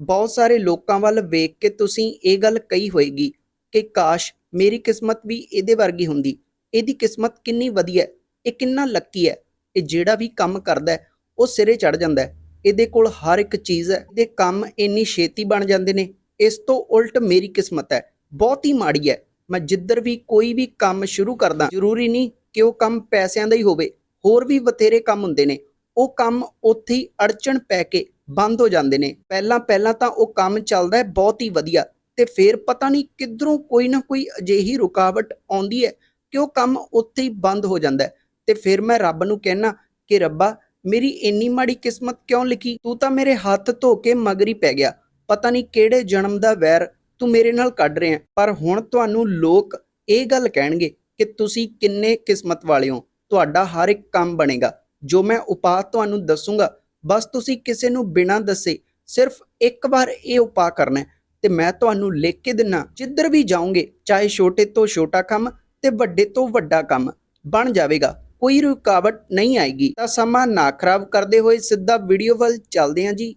ਬਹੁਤ ਸਾਰੇ ਲੋਕਾਂ ਵੱਲ ਵੇਖ ਕੇ ਤੁਸੀਂ ਇਹ ਗੱਲ ਕਹੀ ਹੋਏਗੀ ਕਿ ਕਾਸ਼ ਮੇਰੀ ਕਿਸਮਤ ਵੀ ਇਹਦੇ ਵਰਗੀ ਹੁੰਦੀ, ਇਹਦੀ ਕਿਸਮਤ ਕਿੰਨੀ ਵਧੀਆ ਇਹ ਕਿੰਨਾ ਲੱਕੀ ਹੈ, ਇਹ ਜਿਹੜਾ ਵੀ ਕੰਮ ਕਰਦਾ ਉਹ ਸਿਰੇ ਚੜ ਜਾਂਦਾ ਇਹਦੇ ਕੋਲ ਹਰ ਇੱਕ ਚੀਜ਼ ਹੈ, ਇਹਦੇ ਕੰਮ ਇੰਨੀ ਛੇਤੀ ਬਣ ਜਾਂਦੇ ਨੇ, ਇਸ ਤੋਂ ਉਲਟ ਮੇਰੀ ਕਿਸਮਤ ਹੈ, ਬਹੁਤ ਹੀ ਮਾੜੀ ਹੈ, ਮੈਂ ਜਿੱਧਰ ਵੀ ਕੋਈ ਵੀ ਕੰਮ ਸ਼ੁਰੂ ਕਰਦਾ, ਜ਼ਰੂਰੀ ਨਹੀਂ ਕਿ ਉਹ ਕੰਮ ਪੈਸਿਆਂ ਦਾ ਹੀ ਹੋਵੇ, ਹੋਰ ਵੀ ਬਥੇਰੇ ਕੰਮ ਹੁੰਦੇ ਨੇ, ਉਹ ਕੰਮ ਉੱਥੇ ਹੀ ਅੜਚਣ ਪੈ ਕੇ ਬੰਦ ਹੋ ਜਾਂਦੇ ਨੇ। ਪਹਿਲਾਂ ਪਹਿਲਾਂ ਤਾਂ ਉਹ ਕੰਮ ਚੱਲਦਾ ਹੈ, ਬਹੁਤ ਹੀ ਵਧੀਆ। ਤੇ ਫਿਰ ਪਤਾ ਨਹੀਂ ਕਿੱਧਰੋਂ ਕੋਈ ਨਾ ਕੋਈ ਅਜਿਹੀ ਰੁਕਾਵਟ ਆਉਂਦੀ ਹੈ ਕਿ ਉਹ ਕੰਮ ਉੱਥੇ ਹੀ ਬੰਦ ਹੋ ਜਾਂਦਾ ਤੇ ਫਿਰ ਮੈਂ ਰੱਬ ਨੂੰ ਕਹਿਣਾ ਕਿ ਰੱਬਾ, ਮੇਰੀ ਇੰਨੀ ਮਾੜੀ ਕਿਸਮਤ ਕਿਉਂ ਲਿਖੀ? ਤੂੰ ਤਾਂ ਮੇਰੇ ਹੱਥ ਧੋ ਕੇ ਮਗਰੀ ਪੈ ਗਿਆ। ਪਤਾ ਨਹੀਂ ਕਿਹੜੇ ਜਨਮ ਦਾ ਵੈਰ ਤੂੰ ਮੇਰੇ ਨਾਲ ਕੱਢ ਰਿਹਾ ਪਰ ਹੁਣ ਤੁਹਾਨੂੰ ਲੋਕ ਇਹ ਗੱਲ ਕਹਿਣਗੇ ਕਿ ਤੁਸੀਂ ਕਿੰਨੇ ਕਿਸਮਤ ਵਾਲੇ ਹੋ। ਤੁਹਾਡਾ ਹਰ ਇੱਕ ਕੰਮ ਬਣੇਗਾ। ਜੋ ਮੈਂ ਉਪਾਅ ਤੁਹਾਨੂੰ ਦੱਸੂਗਾ ਬਸ ਤੁਸੀਂ ਕਿਸੇ ਨੂੰ ਬਿਨਾਂ ਦੱਸੇ ਸਿਰਫ ਇੱਕ ਵਾਰ ਇਹ ਉਪਾਅ ਕਰਨਾ ਹੈ ਤੇ ਮੈਂ ਤੁਹਾਨੂੰ ਲਿਖ ਕੇ ਦਿੰਨਾ, ਜਿੱਧਰ ਵੀ ਜਾਓਗੇ, ਚਾਹੇ ਛੋਟੇ ਤੋਂ ਛੋਟਾ ਕੰਮ ਤੇ ਵੱਡੇ ਤੋਂ ਵੱਡਾ ਕੰਮ, ਬਣ ਜਾਵੇਗਾ, ਕੋਈ ਰੁਕਾਵਟ ਨਹੀਂ ਆਏਗੀ। ਤਾਂ ਸਮਾਂ ਨਾ ਖਰਾਬ ਕਰਦੇ ਹੋਏ ਸਿੱਧਾ ਵੀਡੀਓ ਵੱਲ ਚੱਲਦੇ ਹਾਂ ਜੀ।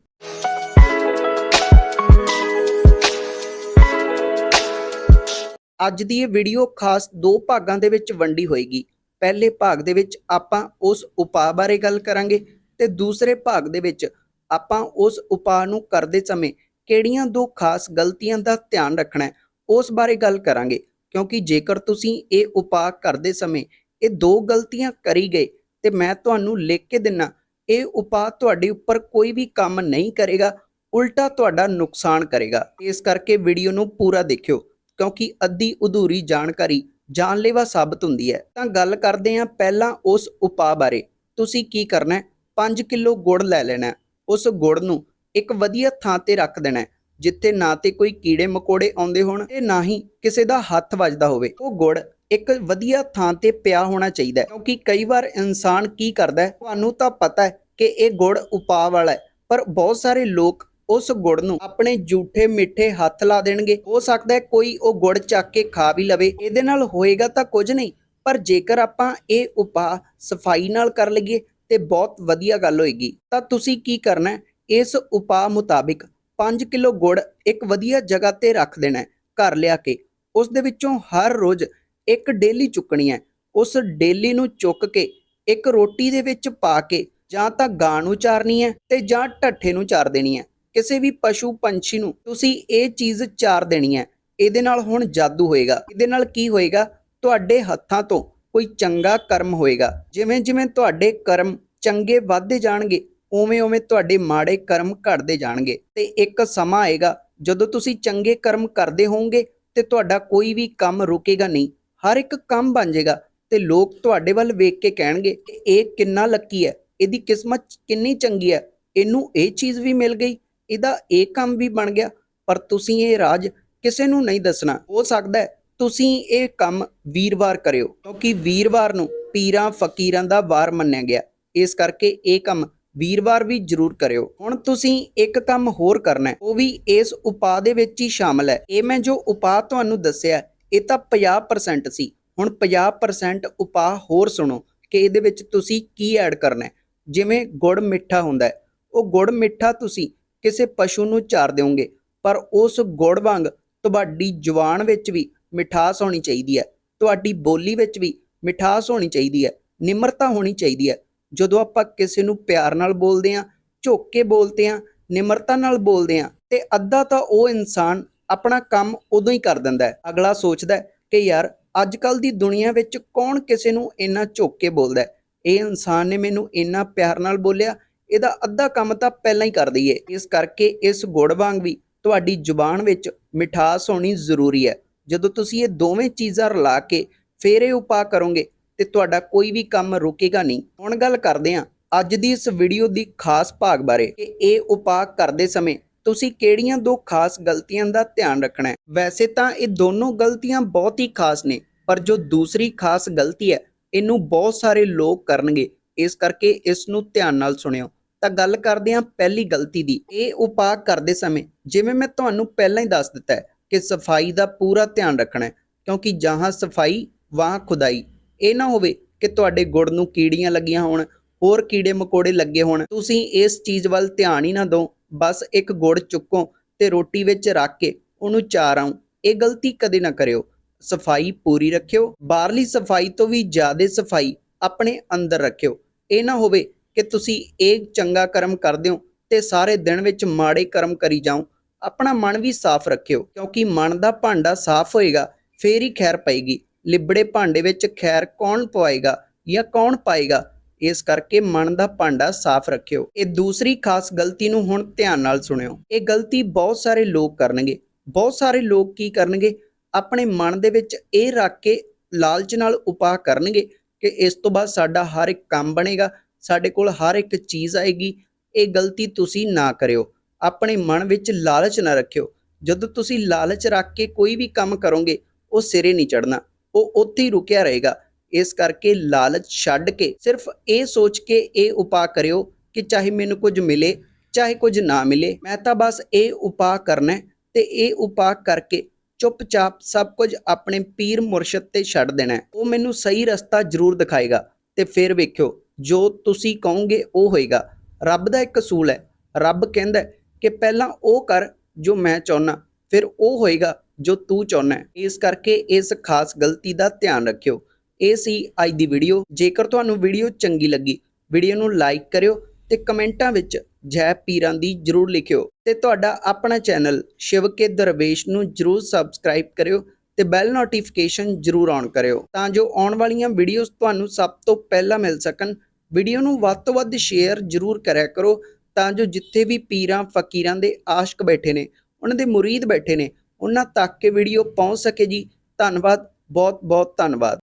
ਅੱਜ ਦੀ ਇਹ ਵੀਡੀਓ ਖਾਸ ਦੋ ਭਾਗਾਂ ਦੇ ਵਿੱਚ ਵੰਡੀ ਹੋਏਗੀ। ਪਹਿਲੇ ਭਾਗ ਦੇ ਵਿੱਚ ਆਪਾਂ ਉਸ ਉਪਾਅ ਬਾਰੇ ਗੱਲ ਕਰਾਂਗੇ ਤੇ ਦੂਸਰੇ ਭਾਗ ਦੇ ਵਿੱਚ ਆਪਾਂ ਉਸ ਉਪਾਅ ਨੂੰ ਕਰਦੇ ਸਮੇਂ ਕਿਹੜੀਆਂ ਦੋ ਖਾਸ ਗਲਤੀਆਂ ਦਾ ਧਿਆਨ ਰੱਖਣਾ ਹੈ, ਉਸ ਬਾਰੇ ਗੱਲ ਕਰਾਂਗੇ। ਕਿਉਂਕਿ ਜੇਕਰ ਤੁਸੀਂ ਇਹ ਉਪਾਅ ਕਰਦੇ ਸਮੇਂ ਇਹ ਦੋ ਗਲਤੀਆਂ ਕਰੀ ਗਏ ਤੇ ਮੈਂ ਤੁਹਾਨੂੰ ਲਿਖ ਕੇ ਦਿੰਨਾ, ਇਹ ਉਪਾਅ ਤੁਹਾਡੇ ਉੱਪਰ ਕੋਈ ਵੀ ਕੰਮ ਨਹੀਂ ਕਰੇਗਾ, ਉਲਟਾ ਤੁਹਾਡਾ ਨੁਕਸਾਨ ਕਰੇਗਾ। ਇਸ ਕਰਕੇ ਵੀਡੀਓ ਨੂੰ ਪੂਰਾ ਦੇਖਿਓ, ਕਿਉਂਕਿ ਅੱਧੀ ਅਧੂਰੀ ਜਾਣਕਾਰੀ ਜਾਨਲੇਵਾ ਸਾਬਤ ਹੁੰਦੀ ਹੈ। ਤਾਂ ਗੱਲ ਕਰਦੇ ਹਾਂ ਪਹਿਲਾਂ ਉਸ ਉਪਾਅ ਬਾਰੇ। ਤੁਸੀਂ ਕੀ ਕਰਨਾ ਹੈ? 5 ਕਿਲੋ ਗੁੜ ਲੈ ਲੈਣਾ ਉਸ ਗੁੜ ਨੂੰ ਇੱਕ ਵਧੀਆ ਥਾਂ ਤੇ ਰੱਖ ਦੇਣਾ ਜਿੱਥੇ ਨਾ ਤੇ ਕੋਈ ਕੀੜੇ ਮਕੋੜੇ ਆਉਂਦੇ ਹੋਣ ਤੇ ਨਾ ਹੀ ਕਿਸੇ ਦਾ ਹੱਥ ਵੱਜਦਾ ਹੋਵੇ। ਉਹ ਗੁੜ ਇੱਕ ਵਧੀਆ ਥਾਂ ਤੇ ਪਿਆ ਹੋਣਾ ਚਾਹੀਦਾ ਕਿਉਂਕਿ ਕਈ ਵਾਰ ਇਨਸਾਨ ਕੀ ਕਰਦਾ ਹੈ, ਤੁਹਾਨੂੰ ਤਾਂ ਪਤਾ ਹੈ ਕਿ ਇਹ ਗੁੜ ਉਪਾਅ ਵਾਲਾ ਹੈ, ਪਰ ਬਹੁਤ ਸਾਰੇ ਲੋਕ ਉਸ ਗੁੜ ਨੂੰ ਆਪਣੇ ਝੂਠੇ ਮਿੱਠੇ ਹੱਥ ਲਾ ਦੇਣਗੇ। ਹੋ ਸਕਦਾ ਹੈ ਕੋਈ ਉਹ ਗੁੜ ਚੱਕ ਕੇ ਖਾ ਵੀ ਲਵੇ। ਇਹਦੇ ਨਾਲ ਹੋਏਗਾ ਤਾਂ ਕੁਝ ਨਹੀਂ, ਪਰ ਜੇਕਰ ਆਪਾਂ ਇਹ ਉਪਾਅ ਸਫ਼ਾਈ ਨਾਲ ਕਰ ਲਈਏ ਤੇ ਬਹੁਤ ਵਧੀਆ ਗੱਲ ਹੋਏਗੀ। ਤਾਂ ਤੁਸੀਂ ਕੀ ਕਰਨਾ ਇਸ ਉਪਾਅ ਮੁਤਾਬਿਕ 5 ਕਿਲੋ ਗੁੜ ਇੱਕ ਵਧੀਆ ਜਗ੍ਹਾ ਤੇ ਰੱਖ ਦੇਣਾ ਘਰ ਲਿਆ ਕੇ। ਉਸ ਦੇ ਵਿੱਚੋਂ ਹਰ ਰੋਜ਼ ਇੱਕ ਡੇਲੀ ਚੁੱਕਣੀ ਹੈ। ਉਸ ਡੇਲੀ ਨੂੰ ਚੁੱਕ ਕੇ ਇੱਕ ਰੋਟੀ ਦੇ ਵਿੱਚ ਪਾ ਕੇ ਜਾਂ ਤਾਂ ਗਾਂ ਨੂੰ ਚਾਰਨੀ ਹੈ ਤੇ ਜਾਂ ਢੱਠੇ ਨੂੰ ਚਾਰ ਦੇਣੀ ਹੈ। ਕਿਸੇ ਵੀ ਪਸ਼ੂ ਪੰਛੀ ਨੂੰ ਤੁਸੀਂ ਇਹ ਚੀਜ਼ ਚਾਰ ਦੇਣੀ ਹੈ। ਇਹਦੇ ਨਾਲ ਹੁਣ ਜਾਦੂ ਹੋਏਗਾ। ਇਹਦੇ ਨਾਲ ਕੀ ਹੋਏਗਾ? ਤੁਹਾਡੇ ਹੱਥਾਂ ਤੋਂ ਕੋਈ ਚੰਗਾ ਕਰਮ ਹੋਏਗਾ। ਜਿਵੇਂ ਜਿਵੇਂ ਤੁਹਾਡੇ ਕਰਮ ਚੰਗੇ ਵੱਧਦੇ ਜਾਣਗੇ, ਉਵੇਂ ਉਵੇਂ ਤੁਹਾਡੇ ਮਾੜੇ ਕਰਮ ਘਟਦੇ ਜਾਣਗੇ। ਤੇ ਇੱਕ ਸਮਾਂ ਆਏਗਾ, ਜਦੋਂ ਤੁਸੀਂ ਚੰਗੇ ਕਰਮ ਕਰਦੇ ਹੋਵੋਗੇ ਤੇ ਤੁਹਾਡਾ ਕੋਈ ਵੀ ਕੰਮ ਰੁਕੇਗਾ ਨਹੀਂ। ਹਰ ਇੱਕ ਕੰਮ ਬਣ ਜਾਏਗਾ ਤੇ ਲੋਕ ਤੁਹਾਡੇ ਵੱਲ ਵੇਖ ਕੇ ਕਹਿਣਗੇ ਕਿ ਇਹ ਕਿੰਨਾ ਲੱਕੀ ਹੈ, ਇਹਦੀ ਕਿਸਮਤ ਕਿੰਨੀ ਚੰਗੀ ਹੈ। ਇਹਨੂੰ ਇਹ ਚੀਜ਼ ਵੀ ਮਿਲ ਗਈ, ਇਹਦਾ ਇਹ ਕੰਮ ਵੀ ਬਣ ਗਿਆ, ਪਰ ਤੁਸੀਂ ਇਹ ਰਾਜ ਕਿਸੇ ਨੂੰ ਨਹੀਂ ਦੱਸਣਾ। ਹੋ ਸਕਦਾ ਹੈ ਤੁਸੀਂ ਇਹ ਕੰਮ ਵੀਰਵਾਰ ਕਰਿਓ, ਕਿਉਂਕਿ ਵੀਰਵਾਰ ਨੂੰ ਪੀਰਾਂ ਫਕੀਰਾਂ ਦਾ ਵਾਰ ਮੰਨਿਆ ਗਿਆ। ਇਸ ਕਰਕੇ ਇਹ ਕੰਮ ਵੀਰਵਾਰ ਵੀ ਜ਼ਰੂਰ ਕਰਿਓ। ਹੁਣ ਤੁਸੀਂ ਇੱਕ ਕੰਮ ਹੋਰ ਕਰਨਾ ਹੈ, ਉਹ ਵੀ ਇਸ ਉਪਾਅ ਦੇ ਵਿੱਚ ਹੀ ਸ਼ਾਮਲ ਹੈ। ਇਹ ਮੈਂ ਜੋ ਉਪਾਅ ਤੁਹਾਨੂੰ ਦੱਸਿਆ, ਇਹ ਤਾਂ 50% ਸੀ। ਹੁਣ 50% ਉਪਾਅ ਹੋਰ ਸੁਣੋ ਕਿ ਇਹਦੇ ਵਿੱਚ ਤੁਸੀਂ ਕੀ ਐਡ ਕਰਨਾ ਹੈ। ਜਿਵੇਂ ਗੁੜ ਮਿੱਠਾ ਹੁੰਦਾ ਹੈ, ਉਹ ਗੁੜ ਮਿੱਠਾ ਤੁਸੀਂ ਕਿਸੇ ਪਸ਼ੂ ਨੂੰ ਚਾਰ ਦਿਓਗੇ, ਪਰ ਉਸ ਗੁੜ ਵਾਂਗ ਤੁਹਾਡੀ ਜਵਾਨ ਵਿੱਚ ਵੀ ਮਿਠਾਸ ਹੋਣੀ ਚਾਹੀਦੀ ਹੈ। ਤੁਹਾਡੀ ਬੋਲੀ ਵਿੱਚ ਵੀ ਮਿਠਾਸ ਹੋਣੀ ਚਾਹੀਦੀ ਹੈ, ਨਿਮਰਤਾ ਹੋਣੀ ਚਾਹੀਦੀ ਹੈ। ਜਦੋਂ ਆਪਾਂ ਕਿਸੇ ਨੂੰ ਪਿਆਰ ਨਾਲ ਬੋਲਦੇ ਹਾਂ, ਝੁੱਕ ਕੇ ਬੋਲਦੇ ਹਾਂ, ਨਿਮਰਤਾ ਨਾਲ ਬੋਲਦੇ ਹਾਂ, ਤੇ ਅੱਧਾ ਤਾਂ ਉਹ ਇਨਸਾਨ ਆਪਣਾ ਕੰਮ ਉਦੋਂ ਹੀ ਕਰ ਦਿੰਦਾ ਹੈ। ਅਗਲਾ ਸੋਚਦਾ ਹੈ ਕਿ ਯਾਰ ਅੱਜ ਕੱਲ ਦੀ ਦੁਨੀਆ ਵਿੱਚ ਕੌਣ ਕਿਸੇ ਨੂੰ ਇੰਨਾ ਝੁੱਕ ਕੇ ਬੋਲਦਾ ਹੈ? ਇਹ ਇਨਸਾਨ ਨੇ ਮੈਨੂੰ ਇੰਨਾ ਪਿਆਰ ਨਾਲ ਬੋਲਿਆ, ਇਹਦਾ ਅੱਧਾ ਕੰਮ ਤਾਂ ਪਹਿਲਾਂ ਹੀ ਕਰ ਦਈਏ। ਇਸ ਕਰਕੇ ਇਸ ਗੁੜ ਵਾਂਗ ਵੀ ਤੁਹਾਡੀ ਜ਼ੁਬਾਨ ਵਿੱਚ ਮਿਠਾਸ ਹੋਣੀ ਜ਼ਰੂਰੀ ਹੈ। ਜਦੋਂ ਤੁਸੀਂ ਇਹ ਦੋਵੇਂ ਚੀਜ਼ਾਂ ਰਲਾ ਕੇ ਫੇਰ ਇਹ ਉਪਾਅ ਕਰੋਗੇ ਤੇ ਤੁਹਾਡਾ ਕੋਈ ਵੀ ਕੰਮ ਰੁਕੇਗਾ ਨਹੀਂ। ਹੁਣ ਗੱਲ ਕਰਦੇ ਹਾਂ ਅੱਜ ਦੀ ਇਸ ਵੀਡੀਓ ਦੀ ਖਾਸ ਭਾਗ ਬਾਰੇ ਕਿ ਇਹ ਉਪਾਅ ਕਰਦੇ ਸਮੇਂ ਤੁਸੀਂ ਕਿਹੜੀਆਂ ਦੋ ਖਾਸ ਗਲਤੀਆਂ ਦਾ ਧਿਆਨ ਰੱਖਣਾ ਹੈ। ਵੈਸੇ ਤਾਂ ਇਹ ਦੋਨੋਂ ਗਲਤੀਆਂ ਬਹੁਤ ਹੀ ਖਾਸ ਨੇ, ਪਰ ਜੋ ਦੂਸਰੀ ਖਾਸ ਗਲਤੀ ਹੈ, ਇਹਨੂੰ ਬਹੁਤ ਸਾਰੇ ਲੋਕ ਕਰਨਗੇ। ਇਸ ਕਰਕੇ ਇਸ ਨੂੰ ਧਿਆਨ ਨਾਲ ਸੁਣਿਓ। ਤਾਂ ਗੱਲ ਕਰਦੇ ਹਾਂ ਪਹਿਲੀ ਗਲਤੀ ਦੀ। ਇਹ ਉਪਾਅ ਕਰਦੇ ਸਮੇਂ ਜਿਵੇਂ ਮੈਂ ਤੁਹਾਨੂੰ ਪਹਿਲਾਂ ਹੀ ਦੱਸ ਦਿੱਤਾ ਹੈ ਕਿ ਸਫ਼ਾਈ ਦਾ ਪੂਰਾ ਧਿਆਨ ਰੱਖਣਾ ਹੈ, ਕਿਉਂਕਿ ਜਹਾਂ ਸਫ਼ਾਈ, ਵਾਹ ਖੁਦਾਈ। ਇਹ ਨਾ ਹੋਵੇ ਕਿ ਤੁਹਾਡੇ ਗੁੜ ਨੂੰ ਕੀੜੀਆਂ ਲੱਗੀਆਂ ਹੋਣ, ਹੋਰ ਕੀੜੇ ਮਕੋੜੇ ਲੱਗੇ ਹੋਣ। ਤੁਸੀਂ ਇਸ ਚੀਜ਼ ਵੱਲ ਧਿਆਨ ਹੀ ਨਾ ਦਿਓ, ਬਸ ਇੱਕ ਗੁੜ ਚੁੱਕੋ ਤੇ ਰੋਟੀ ਵਿੱਚ ਰੱਖ ਕੇ ਉਹਨੂੰ ਚਾਰ ਆਉਂ। ਇਹ ਗਲਤੀ ਕਦੇ ਨਾ ਕਰਿਓ। ਸਫ਼ਾਈ ਪੂਰੀ ਰੱਖਿਓ। ਬਾਹਰਲੀ ਸਫ਼ਾਈ ਤੋਂ ਵੀ ਜ਼ਿਆਦਾ ਸਫ਼ਾਈ ਆਪਣੇ ਅੰਦਰ ਰੱਖਿਓ। ਇਹ ਨਾ ਹੋਵੇ ਕਿ ਤੁਸੀਂ ਇਹ ਚੰਗਾ ਕਰਮ ਕਰਦੇ ਹੋ ਤੇ ਸਾਰੇ ਦਿਨ ਵਿੱਚ ਮਾੜੇ ਕਰਮ ਕਰੀ ਜਾਓ। ਆਪਣਾ ਮਨ ਵੀ ਸਾਫ਼ ਰੱਖਿਓ, ਕਿਉਂਕਿ ਮਨ ਦਾ ਭਾਂਡਾ ਸਾਫ਼ ਹੋਏਗਾ, ਫੇਰ ਹੀ ਖੈਰ ਪਏਗੀ। ਲਿਬੜੇ ਭਾਂਡੇ ਵਿੱਚ ਖੈਰ ਕੌਣ ਪਵਾਏਗਾ ਜਾਂ ਕੌਣ ਪਾਏਗਾ? ਇਸ ਕਰਕੇ ਮਨ ਦਾ ਭਾਂਡਾ ਸਾਫ਼ ਰੱਖਿਓ। ਇਹ ਦੂਸਰੀ ਖਾਸ ਗਲਤੀ ਨੂੰ ਹੁਣ ਧਿਆਨ ਨਾਲ ਸੁਣਿਓ। ਇਹ ਗਲਤੀ ਬਹੁਤ ਸਾਰੇ ਲੋਕ ਕਰਨਗੇ। ਬਹੁਤ ਸਾਰੇ ਲੋਕ ਕੀ ਕਰਨਗੇ? ਆਪਣੇ ਮਨ ਦੇ ਵਿੱਚ ਇਹ ਰੱਖ ਕੇ ਲਾਲਚ ਨਾਲ ਉਪਾਅ ਕਰਨਗੇ ਕਿ ਇਸ ਤੋਂ ਬਾਅਦ ਸਾਡਾ ਹਰ ਇੱਕ ਕੰਮ ਬਣੇਗਾ, ਸਾਡੇ ਕੋਲ ਹਰ ਇੱਕ ਚੀਜ਼ ਆਏਗੀ। ਇਹ ਗਲਤੀ ਤੁਸੀਂ ਨਾ ਕਰਿਓ। ਆਪਣੇ ਮਨ ਵਿੱਚ ਲਾਲਚ ਨਾ ਰੱਖਿਓ। ਜਦੋਂ ਤੁਸੀਂ ਲਾਲਚ ਰੱਖ ਕੇ ਕੋਈ ਵੀ ਕੰਮ ਕਰੋਗੇ, ਉਹ ਸਿਰੇ ਨਹੀਂ ਚੜਨਾ ਉਹ ਉੱਥੇ ਹੀ ਰੁਕਿਆ ਰਹੇਗਾ। ਇਸ ਕਰਕੇ ਲਾਲਚ ਛੱਡ ਕੇ ਸਿਰਫ ਇਹ ਸੋਚ ਕੇ ਇਹ ਉਪਾਅ ਕਰਿਓ ਕਿ ਚਾਹੇ ਮੈਨੂੰ ਕੁਝ ਮਿਲੇ, ਚਾਹੇ ਕੁਝ ਨਾ ਮਿਲੇ, ਮੈਂ ਤਾਂ ਬਸ ਇਹ ਉਪਾਅ ਕਰਨਾ ਤੇ ਇਹ ਉਪਾਅ ਕਰਕੇ ਚੁੱਪਚਾਪ ਸਭ ਕੁਝ ਆਪਣੇ ਪੀਰ ਮੁਰਸ਼ਦ ਤੇ ਛੱਡ ਦੇਣਾ ਉਹ ਮੈਨੂੰ ਸਹੀ ਰਸਤਾ ਜ਼ਰੂਰ ਦਿਖਾਏਗਾ ਤੇ ਫਿਰ ਵੇਖਿਓ, ਜੋ ਤੁਸੀਂ ਕਹੋਗੇ ਉਹ ਹੋਏਗਾ। ਰੱਬ ਦਾ ਇੱਕ ਅਸੂਲ ਹੈ। ਰੱਬ ਕਹਿੰਦਾ ਕਿ ਪਹਿਲਾਂ ਉਹ ਕਰ ਜੋ ਮੈਂ ਚਾਹੁੰਨਾ, ਫਿਰ ਉਹ ਹੋਏਗਾ ਜੋ ਤੂੰ ਚਾਹੁੰਨਾ ਇਸ ਕਰਕੇ ਇਸ ਖਾਸ ਗਲਤੀ ਦਾ ਧਿਆਨ ਰੱਖਿਓ। ਇਹ ਸੀ ਅੱਜ ਦੀ ਵੀਡੀਓ। ਜੇਕਰ ਤੁਹਾਨੂੰ ਵੀਡੀਓ ਚੰਗੀ ਲੱਗੀ, ਵੀਡੀਓ ਨੂੰ ਲਾਈਕ ਕਰਿਓ ਤੇ ਕਮੈਂਟਾਂ ਵਿੱਚ ਜੈ ਪੀਰਾਂ ਦੀ ਜਰੂਰ ਲਿਖਿਓ। ਤੇ ਤੁਹਾਡਾ ਆਪਣਾ ਚੈਨਲ ਸ਼ਿਵ ਕੇ ਦਰਵੇਸ਼ ਨੂੰ ਜਰੂਰ ਸਬਸਕ੍ਰਾਈਬ ਕਰਿਓ ਤੇ ਬੈਲ ਨੋਟੀਫਿਕੇਸ਼ਨ ਜਰੂਰ ਆਨ ਕਰਿਓ, ਤਾਂ ਜੋ ਆਉਣ ਵਾਲੀਆਂ ਵੀਡੀਓਜ਼ ਤੁਹਾਨੂੰ ਸਭ ਤੋਂ ਪਹਿਲਾਂ ਮਿਲ ਸਕਣ। ਵੀਡੀਓ ਨੂੰ ਵੱਧ ਤੋਂ ਵੱਧ ਸ਼ੇਅਰ ਜਰੂਰ ਕਰਿਆ ਕਰੋ ਤਾਂ ਜੋ ਜਿੱਥੇ ਵੀ ਪੀਰਾਂ, ਫਕੀਰਾਂ ਦੇ ਆਸ਼ਕ ਬੈਠੇ ਨੇ, ਉਹਨਾਂ ਦੇ ਮੁਰੀਦ ਬੈਠੇ ਨੇ, ਉਹਨਾਂ ਤੱਕ ਇਹ ਵੀਡੀਓ ਪਹੁੰਚ ਸਕੇ ਜੀ। ਧੰਨਵਾਦ ਬਹੁਤ ਬਹੁਤ ਧੰਨਵਾਦ।